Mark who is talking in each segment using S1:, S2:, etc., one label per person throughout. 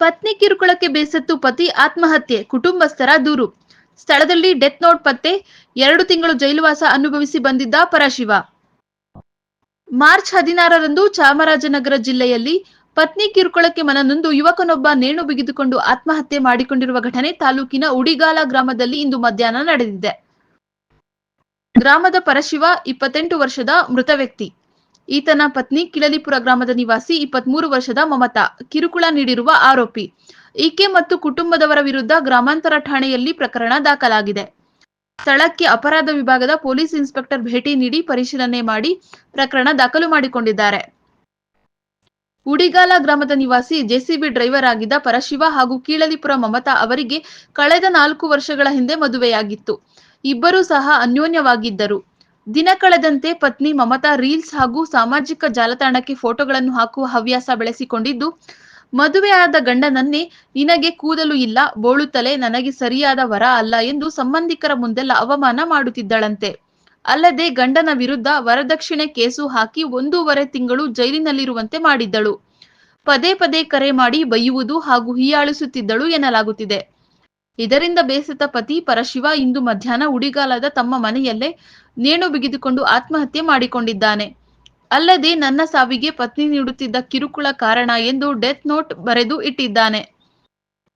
S1: ಪತ್ನಿ ಕಿರುಕುಳಕ್ಕೆ ಬೇಸತ್ತು ಪತಿ ಆತ್ಮಹತ್ಯೆ, ಕುಟುಂಬಸ್ಥರ ದೂರು. ಸ್ಥಳದಲ್ಲಿ ಡೆತ್ ನೋಟ್ ಪತ್ತೆ, ಎರಡು ತಿಂಗಳು ಜೈಲುವಾಸ ಅನುಭವಿಸಿ ಬಂದಿದ್ದ ಪರಶಿವ. ಮಾರ್ಚ್ ಹದಿನಾರರಂದು ಚಾಮರಾಜನಗರ ಜಿಲ್ಲೆಯಲ್ಲಿ ಪತ್ನಿ ಕಿರುಕುಳಕ್ಕೆ ಮನನೊಂದು ಯುವಕನೊಬ್ಬ ನೇಣು ಬಿಗಿದುಕೊಂಡು ಆತ್ಮಹತ್ಯೆ ಮಾಡಿಕೊಂಡಿರುವ ಘಟನೆ ತಾಲೂಕಿನ ಉಡಿಗಾಲ ಗ್ರಾಮದಲ್ಲಿ ಇಂದು ಮಧ್ಯಾಹ್ನ ನಡೆದಿದೆ. ಗ್ರಾಮದ ಪರಶಿವ, ಇಪ್ಪತ್ತೆಂಟು ವರ್ಷದ ಮೃತ ವ್ಯಕ್ತಿ. ಈತನ ಪತ್ನಿ ಕಿಳಲಿಪುರ ಗ್ರಾಮದ ನಿವಾಸಿ ಇಪ್ಪತ್ಮೂರು ವರ್ಷದ ಮಮತಾ, ಕಿರುಕುಳ ನೀಡಿರುವ ಆರೋಪಿ. ಈಕೆ ಮತ್ತು ಕುಟುಂಬದವರ ವಿರುದ್ಧ ಗ್ರಾಮಾಂತರ ಠಾಣೆಯಲ್ಲಿ ಪ್ರಕರಣ ದಾಖಲಾಗಿದೆ. ಸ್ಥಳಕ್ಕೆ ಅಪರಾಧ ವಿಭಾಗದ ಪೊಲೀಸ್ ಇನ್ಸ್ಪೆಕ್ಟರ್ ಭೇಟಿ ನೀಡಿ ಪರಿಶೀಲನೆ ಮಾಡಿ ಪ್ರಕರಣ ದಾಖಲು ಮಾಡಿಕೊಂಡಿದ್ದಾರೆ. ಉಡಿಗಾಲ ಗ್ರಾಮದ ನಿವಾಸಿ ಜೆಸಿಬಿ ಡ್ರೈವರ್ ಆಗಿದ್ದ ಪರಶಿವ ಹಾಗೂ ಕೀಳಲಿಪುರ ಮಮತಾ ಅವರಿಗೆ ಕಳೆದ ನಾಲ್ಕು ವರ್ಷಗಳ ಹಿಂದೆ ಮದುವೆಯಾಗಿತ್ತು. ಇಬ್ಬರೂ ಸಹ ಅನ್ಯೋನ್ಯವಾಗಿದ್ದರು. ದಿನ ಕಳೆದಂತೆ ಪತ್ನಿ ಮಮತಾ ರೀಲ್ಸ್ ಹಾಗೂ ಸಾಮಾಜಿಕ ಜಾಲತಾಣಕ್ಕೆ ಫೋಟೋಗಳನ್ನು ಹಾಕುವ ಹವ್ಯಾಸ ಬೆಳೆಸಿಕೊಂಡಿದ್ದು ಮದುವೆಯಾದ ಗಂಡನನ್ನೇ ನಿನಗೆ ಕೂದಲು ಇಲ್ಲ ಬೋಳುತ್ತಲೆ ನನಗೆ ಸರಿಯಾದ ವರ ಅಲ್ಲ ಎಂದು ಸಂಬಂಧಿಕರ ಮುಂದೆಲ್ಲ ಅವಮಾನ ಮಾಡುತ್ತಿದ್ದಳಂತೆ. ಅಲ್ಲದೆ ಗಂಡನ ವಿರುದ್ಧ ವರದಕ್ಷಿಣೆ ಕೇಸು ಹಾಕಿ ಒಂದೂವರೆ ತಿಂಗಳು ಜೈಲಿನಲ್ಲಿರುವಂತೆ ಮಾಡಿದ್ದಳು. ಪದೇ ಪದೇ ಕರೆ ಮಾಡಿ ಬೈಯುವುದು ಹಾಗೂ ಹೀಯಾಳಿಸುತ್ತಿದ್ದಳು ಎನ್ನಲಾಗುತ್ತಿದೆ. ಇದರಿಂದ ಬೇಸತ್ತ ಪತಿ ಪರಶಿವ ಇಂದು ಮಧ್ಯಾಹ್ನ ಉಡಿಗಾಲದ ತಮ್ಮ ಮನೆಯಲ್ಲೇ ನೇಣು ಬಿಗಿದುಕೊಂಡು ಆತ್ಮಹತ್ಯೆ ಮಾಡಿಕೊಂಡಿದ್ದಾನೆ. ಅಲ್ಲದೆ ನನ್ನ ಸಾವಿಗೆ ಪತ್ನಿ ನೀಡುತ್ತಿದ್ದ ಕಿರುಕುಳ ಕಾರಣ ಎಂದು ಡೆತ್ ನೋಟ್ ಬರೆದು ಇಟ್ಟಿದ್ದಾನೆ.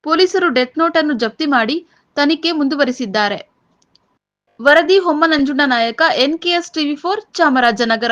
S1: ಪೊಲೀಸರು ಡೆತ್ ನೋಟ್ ಅನ್ನು ಜಪ್ತಿ ಮಾಡಿ ತನಿಖೆ ಮುಂದುವರಿಸಿದ್ದಾರೆ. ವರದಿ ಹೊಮ್ಮನಂಜುಣ್ಣ ನಾಯಕ ಎನ್ಕೆಎಸ್ ಟಿವಿ ಫೋರ್ ಚಾಮರಾಜನಗರ.